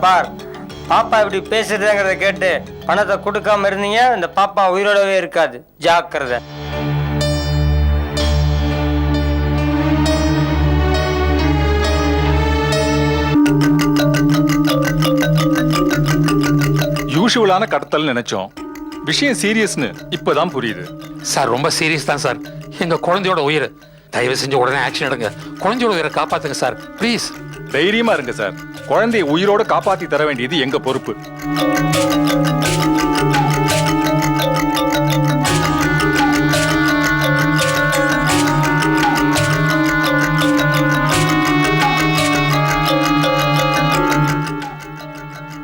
பார் பாப்பா இப்படி பேசுறதுங்கிறத கேட்டு பணத்தை கொடுக்காம இருந்தீங்க இந்த பாப்பா உயிரோடவே இருக்காது. ஜாக்கிரதை. யூஷுவலான கடத்தல் நினைச்சோம். விஷயம் சீரியஸ்னு இப்பதான் புரியுது. சார் ரொம்ப சீரியஸ் தான் சார். எங்க குழந்தையோட உயிர் தயவு செஞ்சு உடனே ஆக்ஷன் எடுங்க. குழந்தையோட உயிரை காப்பாத்துங்க சார். ப்ளீஸ் தைரியமா இருங்க சார் குழந்தையை உயிரோட காப்பாத்தி தர வேண்டியது எங்க பொறுப்பு?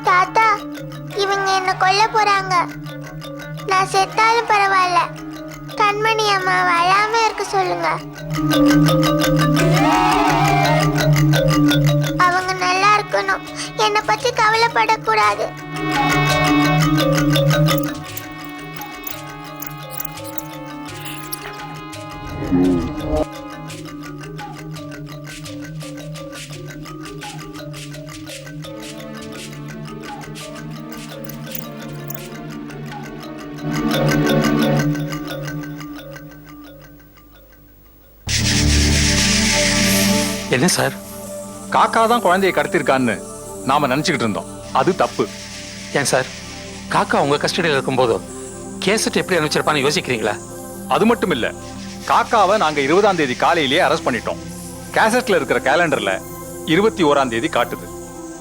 தாத்தா இவங்க என்ன கொல்ல போறாங்க. நான் செத்தாலும் பரவாயில்ல. கண்மணி அம்மா வராம இருக்க சொல்லுங்க. என்னை பற்றி கவலைப்படக்கூடாது. என்ன சார்? காக்கா தான் குழந்தையை கடத்திருக்கான்னு. நாம நினைச்சுக்கிட்டு இருந்தோம். அது தப்பு. ஏன் சார்? காக்கா உங்க கஸ்டடியில் இருக்கும்போது கேசட் எப்படி அனுப்பிச்சிருப்பான்னு யோசிக்கிறீங்களா? அது மட்டும் இல்ல. காக்காவை நாங்க இருபதாம் தேதி காலையிலேயே அரெஸ்ட் பண்ணிட்டோம். கேசட்ல இருக்கிற கேலண்டர்ல இருபத்தி ஓராம் தேதி காட்டுது.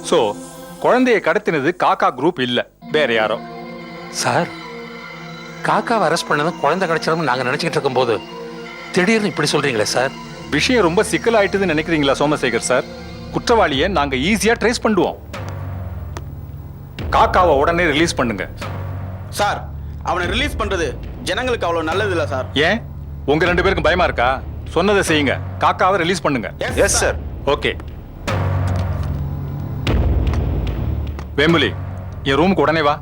சோ குழந்தையை கடத்தினது காக்கா குரூப் இல்ல. வேற யாரோ. சார் காக்காவை அரெஸ்ட் பண்ணதும் குழந்தை கிடைச்சிடும் நாங்க நினைச்சிட்டு இருக்கும்போது திடீர்னு இப்படி சொல்றீங்களே சார்? விஷயம் ரொம்ப சிக்கலாயிட்டுதுன்னு நினைக்கிறீங்களா சோமசேகர் சார்? குற்றவாளியை நாங்க ஈஸியா ட்ரேஸ் பண்ணுவோம். காக்காவை உடனே ரிலீஸ் பண்ணுங்க. சார் அவனை ரிலீஸ் பண்றது ஜனங்களுக்கு அவ்வளவு நல்லது இல்ல சார் ஏன்? உங்க ரெண்டு பேருக்கும் பயமா இருக்கா? சொன்னதை செய்யுங்க. காக்காவை ரிலீஸ் பண்ணுங்க. எஸ் சார் ஓகே வேம்புலி என் ரூமுக்கு உடனே வா.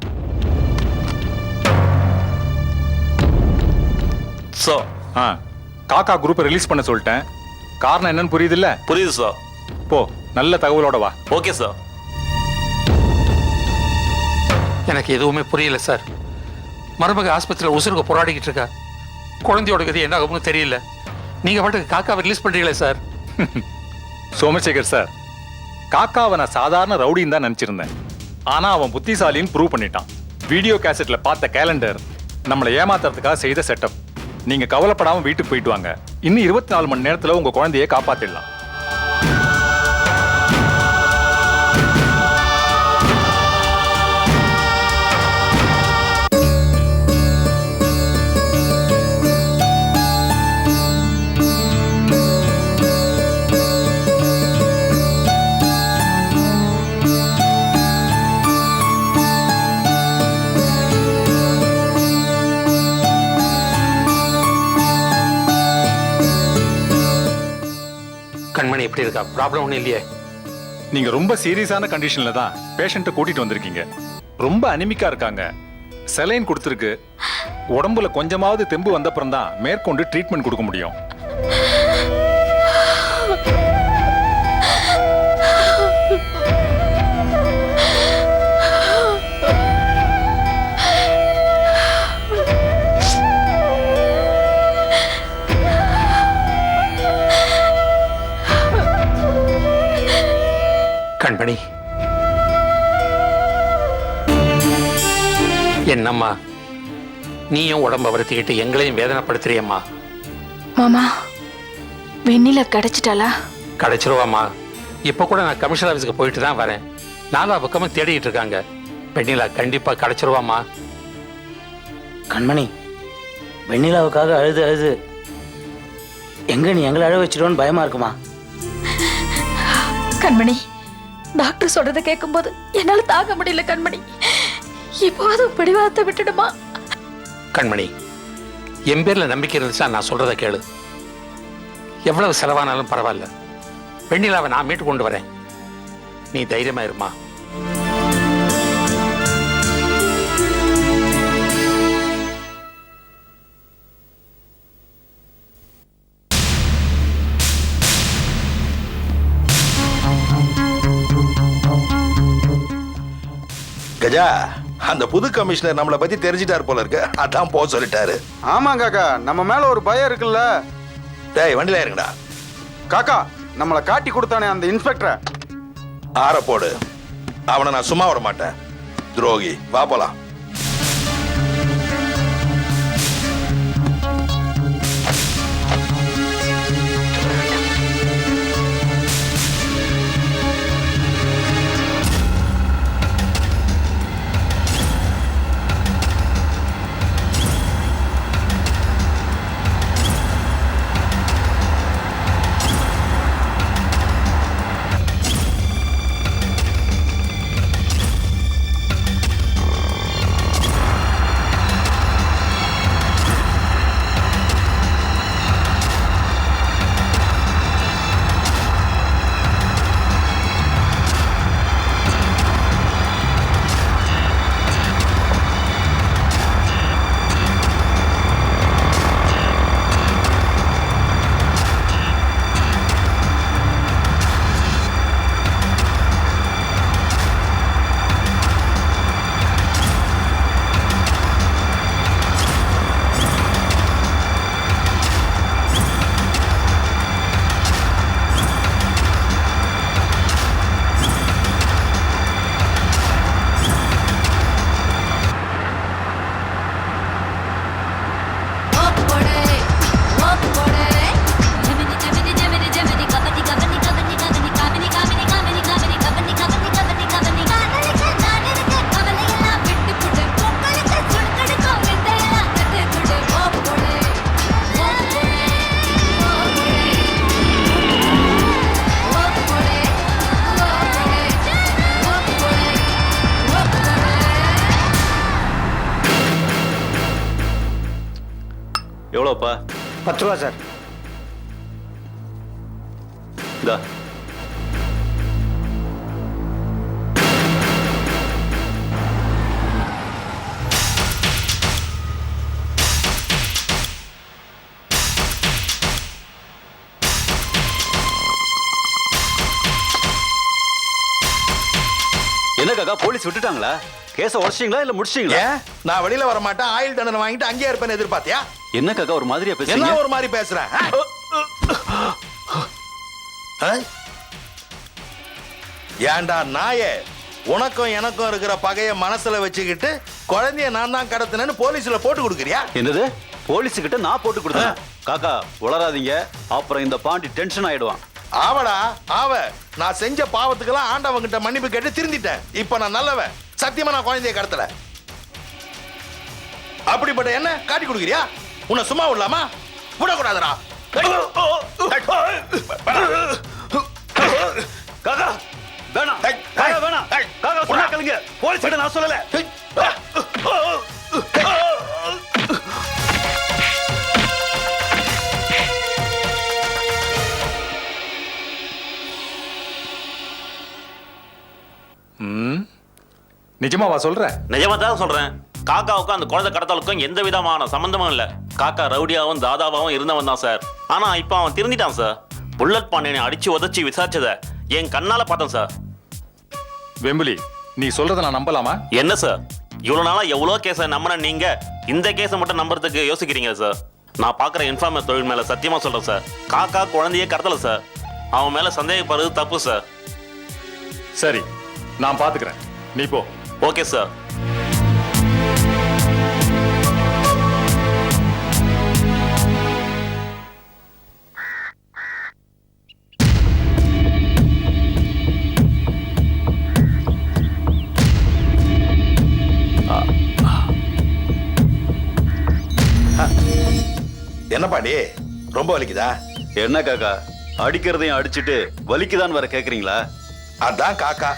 சார் ஆ காக்கா குரூப்பை ரிலீஸ் பண்ண சொல்லிட்டேன். காரணம் என்னன்னு புரியுதுல்ல? புரியுது சார் போ நல்ல தகவலோட வா. Okay sir. எனக்கு எதுவுமே புரியல சார். மருமக ஆஸ்பத்திரியில் உசுருக்கு போராடிக்கிட்டு இருக்கா. குழந்தையோட கதி என்ன ஆகும்னு தெரியல. நீங்க பாட்டுக்கு காக்காவை ரிலீஸ் பண்றீங்களே சார்? சோமசேகர் சார் காக்காவை நான் சாதாரண ரவுடின்னு தான் நினைச்சிருந்தேன். ஆனா அவன் புத்திசாலின்னு ப்ரூவ் பண்ணிட்டான். வீடியோ கேசட்ல பார்த்த கேலண்டர் நம்மளை ஏமாத்துறதுக்காக செய்த செட்டப் நீங்க கவலைப்படாம வீட்டுக்கு போயிட்டு வாங்க. இன்னும் இருபத்தி நாலு மணி நேரத்துல உங்க குழந்தையை காப்பாத்திடலாம். இருக்கா ப்ராப்ளம் ஒன்றும் இல்லையே. நீங்க ரொம்ப சீரியஸான கண்டிஷன்ல தான் பேஷண்ட்டை கூட்டிட்டு வந்திருக்கீங்க. ரொம்ப அனிமிக்கா இருக்காங்க. செலைன் கொடுத்துருக்கு. உடம்புல கொஞ்சமாவது தெம்பு வந்தப்புறம் தான் மேற்கொண்டு ட்ரீட்மெண்ட் கொடுக்க முடியும். கண்மணி என்னம்மா? நீயும் உடம்ப வருத்திக்கிட்டு எங்களையும் வேதனைப்படுத்துறியம்மா? மாமா வெண்ணில கிடைச்சிட்டாளா? கிடைச்சிருவாம்மா. இப்போ கூட நான் கமிஷனர் ஆஃபீஸுக்கு போயிட்டு தான் வரேன். நாலா பக்கமும் தேடிட்டு இருக்காங்க. வெண்ணிலா கண்டிப்பா கிடைச்சிருவாம்மா. கண்மணி வெண்ணிலாவுக்காக அழுது அழுது எங்க நீ எங்களை அழ வச்சிடுவோன்னு பயமா இருக்குமா? கண்மணி டாக்டர் சொல்றதை கேட்கும்போது என்னால தாங்க முடியல கண்மணி. இப்போது பிடிவாதத்தை விட்டுடுமா? கண்மணி என் பேர்ல நம்பிக்கை இருந்துச்சா நான் சொல்றத கேளு. எவ்வளவு செலவானாலும் பரவாயில்ல. வெண்ணிலாவை நான் மீட்டு கொண்டு வரேன். நீ தைரியமா இருமா. கஜா அந்த புது கமிஷனர் நம்மளை பத்தி தெரிஞ்சிட்டாரு போல இருக்கு. அதான் போக சொல்லிட்டாரு. ஆமாங்க காக்கா நம்ம மேல ஒரு பயம் இருக்குல்ல? டேய் வண்டியில இருங்கடா காக்கா நம்மளை காட்டி கொடுத்தானே அந்த இன்ஸ்பெக்டரை? ஆற போடு. அவனை நான் சும்மா விட மாட்டேன். துரோகி வா போலாம். பத்து ரூபா சார். இந்தா. என்ன காக்கா போலீஸ் விட்டுட்டாங்களா? கேஸ உடச்சிங்களா இல்ல முடிச்சிங்களா ஏன்? நான் வெளியில வர மாட்டேன் ஆயுள் தண்டனை வாங்கிட்டு அங்கேயே இருப்பேன்னு எதிர்பார்த்தியா? என்ன காக்கா ஒரு மாதிரியா என்ன பேசுறீங்க ஒரு மாதிரி? ஆ? ஏன்டா நாயே? உனக்கும் எனக்கும் இருக்கிற பகைய மனசுல வச்சுக்கிட்டு குழந்தைய நான் தான் கடத்தினேன்னு போலீஸ்ல போட்டு கொடுக்குறியா? என்னது? போலீஸ் கிட்ட நான் போட்டு கொடுத்தேன். காக்கா உளராதீங்க அப்புறம் இந்த பாண்டி டென்ஷன் ஆயிடுவான். ஆவடா ஆவ. நான் செஞ்ச பாவத்துக்கெல்லாம் ஆண்டவன் கிட்ட மன்னிப்பு கேட்டு திருந்திட்டேன். இப்ப நான் நல்லவன் சத்தியமா நான் குழந்தைய கடத்தல. அப்படிப்பட்ட என்ன? காட்டி கொடுக்குறியா? உன்னை சும்மா விடலாமா? விடக்கூடாதுடா. காக்கா வேணாம். காக்கா வேணாம். காக்கா சொன்னா விடா. கேளுங்க. போலீஸ் கிட்ட நான் சொல்லல. நிஜமாவா சொல்ற? நிஜமா தான் சொல்றேன். காக்காவுக்கும் அந்த குழந்தை கடத்தலுக்கும் எந்த விதமான சம்பந்தமும் இல்ல. காக்கா ரவுடியாவும் தாதாவாவும் இருந்தவன் தான் சார். ஆனா இப்ப அவன் திருந்திட்டான் சார். புல்லட் பாண்டியனை அடிச்சு உதச்சி விசாரிச்சத என் கண்ணால பார்த்தேன் சார். வெம்புலி நீ சொல்றத நான் நம்பலாமா? என்ன சார்? இவ்வளவு நாளா எவ்வளவு கேஸை நம்பின நீங்க? இந்த கேஸை மட்டும் நம்புறதுக்கு யோசிக்கிறீங்க சார்? நான் பாக்குற இன்ஃபார்மர் தொழில் மேல சத்தியமா சொல்றேன் சார். காக்கா குழந்தையே கடத்தல சார். அவன் மேல சந்தேகப்படுறது தப்பு சார். சரி நான் பாத்துக்கிறேன். நீ போ. Okay sir. என்ன பாண்டி ரொம்ப வலிக்குதா? என்ன காக்கா? அடிக்கிறதையும் அடிச்சிட்டு வலிக்குதான் வர கேக்குறீங்களா? அதான் காக்கா.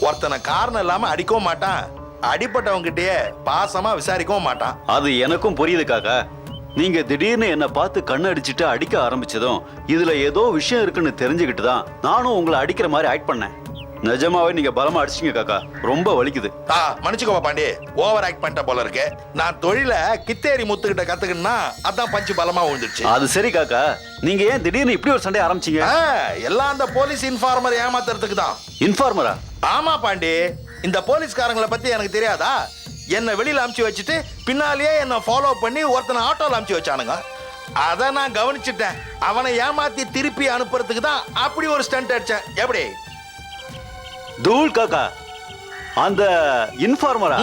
ஒருத்தனை காரணம் இல்லாம அடிக்கவும் மாட்டான். அடிப்பட்டவங்கிட்டயே பாசமா விசாரிக்கவும் மாட்டான். அது எனக்கும் புரியுது காக்கா. நீங்க திடீர்னு என்ன பார்த்து கண்ணு அடிச்சிட்டு அடிக்க ஆரம்பிச்சதும் இதுல ஏதோ விஷயம் இருக்குன்னு தெரிஞ்சுக்கிட்டு தான் நானும் உங்களை அடிக்கிற மாதிரி ஆக்ட் பண்ணேன். நிஜமாவே நீங்க பலமா அடிச்சீங்க காக்கா. ரொம்ப வலிக்குது. ஆ மன்னிச்சுக்கோப்பா பாண்டி. ஓவர் ஆக்ட் பண்ணிட்ட போல இருக்கு. நான் தொழில கித்தேரி முத்துக்கிட்ட கத்துக்கணும்னா அதான் பஞ்சு பலமா விழுந்துருச்சு. அது சரி காக்கா. நீங்க ஏன் திடீர்னு இப்படி ஒரு சண்டை ஆரம்பிச்சீங்க? ஆ, எல்லாம் அந்த போலீஸ் இன்ஃபார்மர் ஏமாத்துறதுக்கு தான். இன்ஃபார்மரா? ஆமா பாண்டி. இந்த போலீஸ்காரங்களை பத்தி எனக்கு தெரியாதா? என்னை வெளியில அமுச்சு வச்சுட்டு பின்னாலேயே என்னை ஃபாலோ பண்ணி ஒருத்தனை ஆட்டோல அமுச்சு வச்சானுங்க. அதை நான் கவனிச்சிட்டேன். அவனை ஏமாத்தி திருப்பி அனுப்புறதுக்கு தான் அப்படி ஒரு ஸ்டண்ட் அடிச்சேன். எப்படி? தூள் காக்கா. அந்த இன்ஃபார்மரா.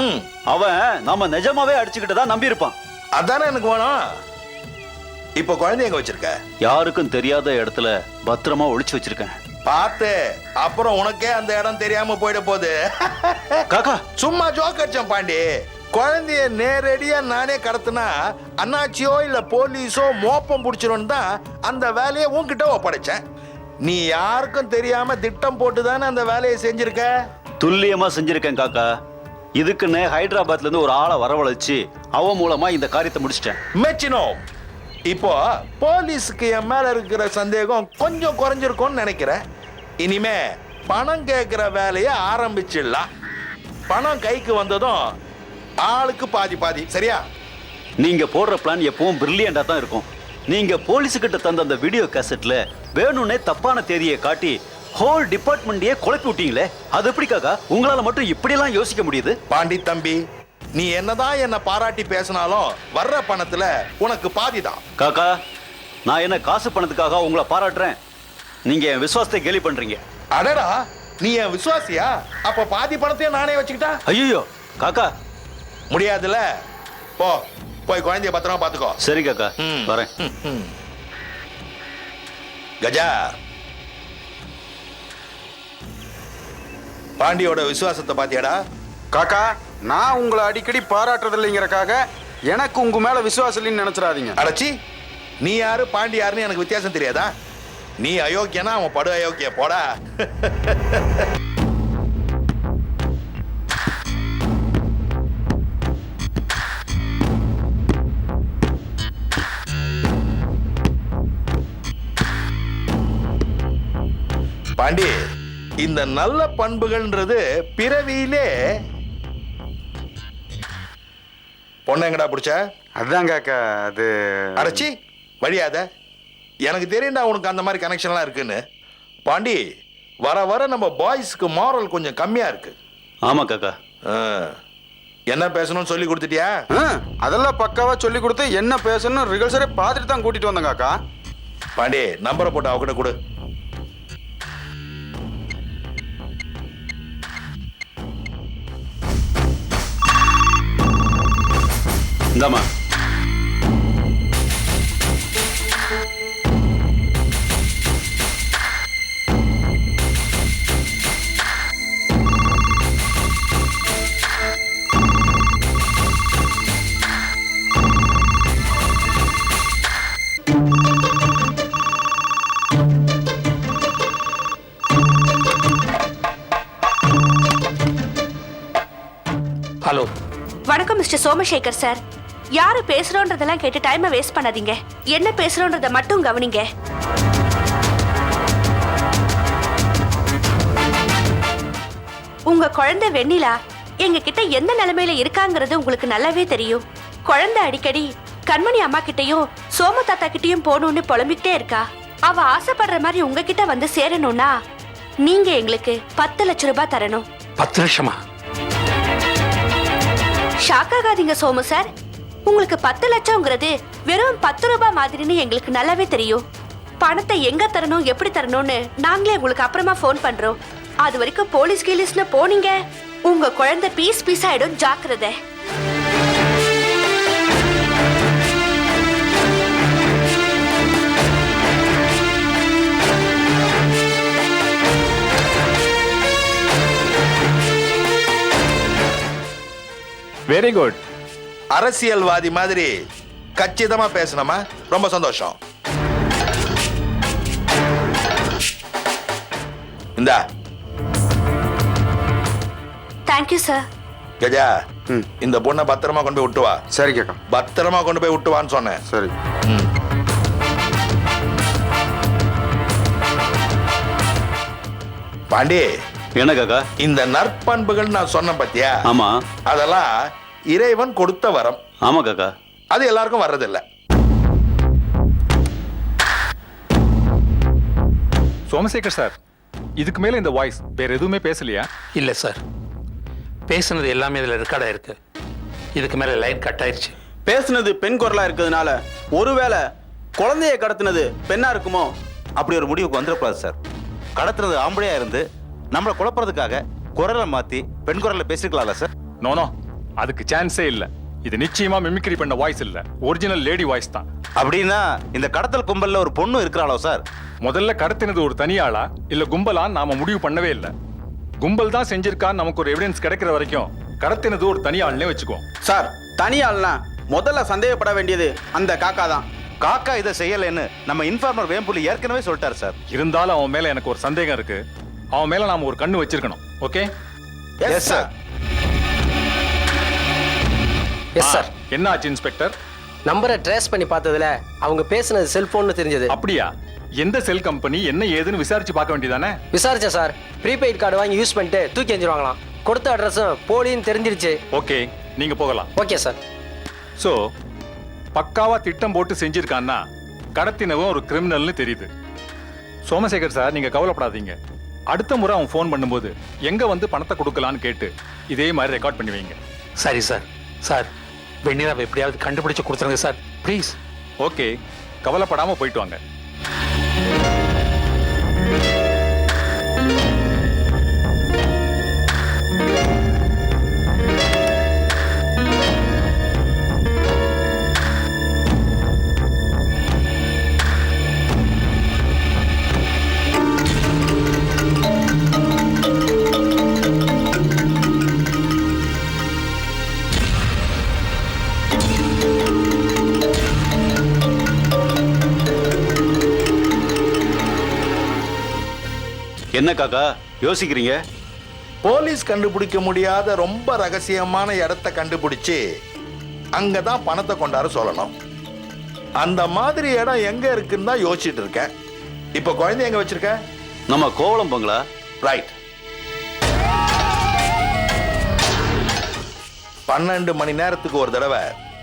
அவன் நாம நிஜமாவே அடிச்சுக்கிட்டு தான் நம்பி இருப்பான் அதானே எனக்கு வேணும். இப்போ குழந்தை எங்க வச்சிருக்க? யாருக்கும் தெரியாத இடத்துல பத்திரமா ஒளிச்சு வச்சிருக்கேன். பார்த்து அப்புறம் உனக்கே அந்த இடம் தெரியாம போயிட போகுது. காக்கா. சும்மா ஜோக் அடிச்சேன் பாண்டி. குழந்தைய நேரடியா நானே கடத்தினா அண்ணாச்சியோ இல்ல போலீஸோ மோப்பம் பிடிச்சிரும் தான் அந்த வேலையை உன்கிட்ட ஒப்படைச்சேன். நீ யாருக்கும் தெரியாம திட்டம் போட்டு தானே அந்த வேலையை செஞ்சிருக்க? துல்லியமா செஞ்சிருக்கேன் காக்கா. இதுக்குன்னு ஹைதராபாத்ல இருந்து ஒரு ஆளை வரவழைச்சு அவன் மூலமா இந்த காரியத்தை முடிச்சிட்டேன். மெச்சினோ இப்போ போலீஸுக்கு என் மேல இருக்கிற சந்தேகம் கொஞ்சம் குறைஞ்சிருக்கும்னு நினைக்கிறேன். இனிமே பணம் கேட்கிற வேலையை ஆரம்பிச்சிடலாம். பணம் கைக்கு வந்ததும் ஆளுக்கு பாதி பாதி சரியா? நீங்க போடுற பிளான் எப்பவும் பிரில்லியண்டா தான் இருக்கும். நீங்க போலீஸுக்கிட்ட தந்த அந்த வீடியோ கேசட்ல வேணும்னே தப்பான தேதியை காட்டி ஹோல் டிபார்ட்மெண்ட்டையே குழப்பி விட்டீங்களே? அது எப்படி காக்கா? உங்களால மட்டும் இப்படியெல்லாம் யோசிக்க முடியுது? பாண்டி தம்பி நீ என்னதான் என்ன பாராட்டி பேசினாலும் வர்ற பணத்துல உனக்கு பாதி தான் காக்கா நான் என்ன காசு பணத்துக்காக உங்களை பாராட்டுறேன்? நீங்க என் விசுவாசத்தை கேலி பண்றீங்க. அடடா நீ என் விசுவாசியா? அப்ப பாதி பணத்தையும் நானே வச்சுக்கிட்டா? ஐயோ காக்கா. முடியாதுல்ல? போ. போய் குழந்தைய பத்திரமா பாத்துக்கோ சரி காக்கா ம். வரேன். கஜா. பாண்டியோட விசுவாசத்தை பாத்தியாடா? காக்கா நான் உங்களை அடிக்கடி பாராட்டுறது இல்லைங்கிறக்காக எனக்கு உங்க மேல விசுவாசம் இல்லைன்னு நினைச்சிடாதீங்க. அடச்சி நீ யாரு பாண்டி யாருன்னு எனக்கு வித்தியாசம் தெரியாதா? நீ அயோக்கியனா அவன் படு அயோக்கிய போடா. பாண்டி இந்த நல்ல பண்புகள்ன்றது பிறவியிலே பொண்ணு எங்கடா பிடிச்ச? அதுதான் காக்கா அது அடைச்சி வழியாத. எனக்கு தெரியும்டா உனக்கு அந்த மாதிரி கனெக்ஷன்லாம் இருக்குன்னு. பாண்டி வர வர நம்ம பாய்ஸ்க்கு மாரல் கொஞ்சம் கம்மியா இருக்கு. ஆமா காக்கா. என்ன பேசணும்னு சொல்லி கொடுத்துட்டியா? ஆ, அதெல்லாம் பக்காவா சொல்லி கொடுத்து என்ன பேசணும் ரிகல்சரே பார்த்துட்டு தான் கூட்டிட்டு வந்தேன் காக்கா. பாண்டி நம்பரை போட்டு அவகிட்ட கொடு. இந்தாம்மா ஹலோ வணக்கம் மிஸ்டர் சோமசேகர் சார். யாரு பேசுறோன்றதெல்லாம் கேட்டு டைமை வேஸ்ட் பண்ணாதீங்க. என்ன பேசுறோன்றத மட்டும் கவனிங்க. உங்க குழந்தை வெண்ணிலா எங்க கிட்ட எந்த நிலைமையில இருக்காங்கிறது உங்களுக்கு நல்லாவே தெரியும். குழந்தை அடிக்கடி கண்மணி அம்மா கிட்டயும் சோம தாத்தா கிட்டயும் போகணும்னு புலம்பிக்கிட்டே இருக்கா. அவ ஆசைப்படுற மாதிரி உங்ககிட்ட வந்து சேரணும்னா நீங்க எங்களுக்கு பத்து லட்ச ரூபாய் தரணும். பத்து லட்சமா? ஷாக் ஆகாதீங்க சோமு சார் உங்களுக்கு பத்து லட்சம்ங்கிறது வெறும் பத்து ரூபாய் மாதிரின்னு எங்களுக்கு நல்லாவே தெரியும். பணத்தை எங்க தரணும் எப்படி தரணும்னு நாங்களே உங்களுக்கு அப்புறமா ஃபோன் பண்றோம். அது வரைக்கும் போலீஸ் கீலீஸ்னு போனீங்க. உங்க குழந்தை பீஸ் பீஸ் ஆயிடும் ஜாக்கிரதை. வெரி குட் அரசியல்வாதி மாதிரி கச்சிதமா பேசணுமா ரொம்ப சந்தோஷம். இந்தா. Thank you sir Gaja. இந்த பொண்ணை பத்திரமா கொண்டு போய் விட்டு வா சரி காக்கா பத்திரமா கொண்டு போய் விட்டு வான்னு சொன்னேன். சரி. பாண்டி என்ன காக்கா? இந்த நற்பண்புகள் நான் சொன்னேன் பத்தியா? ஆமா. அதெல்லாம் இறைவன் கொடுத்த வரம். ஆமா காக்கா. அது எல்லாருக்கும் வர்றதில்ல. சோமசேகர் சார் இதுக்கு மேல இந்த வாய்ஸ் வேற எதுவுமே பேசலையா? இல்லை சார். பேசுனது எல்லாமே இதில் ரெக்கார்டாக இருக்கு இதுக்கு மேலே லைன் கட் ஆயிருச்சு. பேசுனது பெண் குரலா இருக்கிறதுனால ஒருவேளை குழந்தைய கடத்தினது பெண்ணா இருக்குமோ? அப்படி ஒரு முடிவுக்கு வந்துடக்கூடாது சார். கடத்துறது ஆம்பளையா இருந்து நம்மளை குழப்பறதுக்காக குரலை மாத்தி பெண் குரல்ல பேசிருக்கலாம்ல சார். நோனோ அதுக்கு சான்ஸே இல்ல. இது நிச்சயமா மிமிக்ரி பண்ண வாய்ஸ் இல்ல. ஒரிஜினல் லேடி வாய்ஸ் தான். அப்படின்னா இந்த கடத்தல் கும்பல்ல ஒரு பொண்ணு இருக்கிறாளோ சார்? முதல்ல கடத்தினது ஒரு தனியாளா இல்ல கும்பலா நாம முடிவு பண்ணவே இல்ல? கும்பல் தான் செஞ்சிருக்கான்னு நமக்கு ஒரு எவிடன்ஸ் கிடைக்கிற வரைக்கும் கடத்தினது ஒரு தனியாள்னே வச்சுக்கோ. சார் தனியாள்னா முதல்ல சந்தேகப்பட வேண்டியது அந்த காக்கா தான். காக்கா இதை செய்யலைன்னு நம்ம இன்ஃபார்மர் வேம்புலி ஏற்கனவே சொல்லிட்டாரு சார். இருந்தாலும் அவன் மேல எனக்கு ஒரு சந்தேகம் இருக்கு. அவன் மேல நாம ஒரு கண்ணு வச்சிருக்கணும். Okay yes sir yes sir என்ன ஆச்சு இன்ஸ்பெக்டர்? நம்பரை ட்ரேஸ் பண்ணி பார்த்ததுல அவங்க பேசுனது செல்போன்னு தெரிஞ்சது. அப்படியா? எந்த செல் கம்பெனி என்ன ஏதுன்னு விசாரிச்சு பார்க்க வேண்டியதானே? விசாரிச்சேன் சார் ப்ரீபெய்ட் கார்டு வாங்கி யூஸ் பண்ணிட்டு தூக்கி எஞ்சிருவாங்களாம் கொடுத்த அட்ரஸும் போலின்னு தெரிஞ்சிருச்சு. ஓகே நீங்க போகலாம். ஓகே சார் சோ பக்காவா திட்டம் போட்டு செஞ்சிருக்கான்னா கடத்தினவன் ஒரு கிரிமினல்னு தெரியுது. சோமசேகர் சார் நீங்க கவலைப்படாதீங்க. அடுத்த முறை அவன் ஃபோன் பண்ணும்போது எங்க வந்து பணத்தை கொடுக்கலான்னு கேட்டு இதே மாதிரி ரெக்கார்ட் பண்ணி வைங்க. சரி சார் சார் வெண்ணிலாவை எப்படியாவது கண்டுபிடிச்சு கொடுத்துருங்க சார். ப்ளீஸ் ஓகே கவலைப்படாமல் போயிட்டு வாங்க. என்ன காக்கா யோசிக்கிறீங்க? போலீஸ் கண்டுபிடிக்க முடியாத ரொம்ப ரகசியமான இடத்த கண்டுபிடிச்சு அங்கதான் பணத்தை கொண்டார சொல்லணும். அந்த மாதிரி இடம் எங்க இருக்குன்னு தான் யோசிச்சுட்டு இருக்கேன். இப்போ குழந்தை எங்க வச்சிருக்க? நம்ம கோவளம் பங்களா. ரைட் பன்னெண்டு மணி நேரத்துக்கு ஒரு தடவை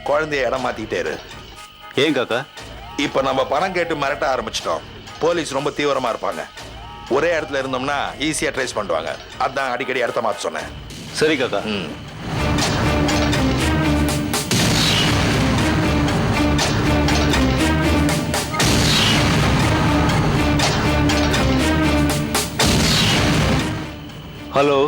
குழந்தைய இடம் மாத்திக்கிட்டே இரு. ஏன் காக்கா? இப்போ நம்ம பணம் கேட்டு மிரட்ட ஆரம்பிச்சிட்டோம். போலீஸ் ரொம்ப தீவிரமா இருப்பாங்க. ஒரே இடத்துல இருந்தோம்னா ஈஸியா ட்ரேஸ் பண்ணுவாங்க. அதான் அடிக்கடி இடத்த மாத்த சொன்னேன். சரி காக்கா. ம். ஹலோ.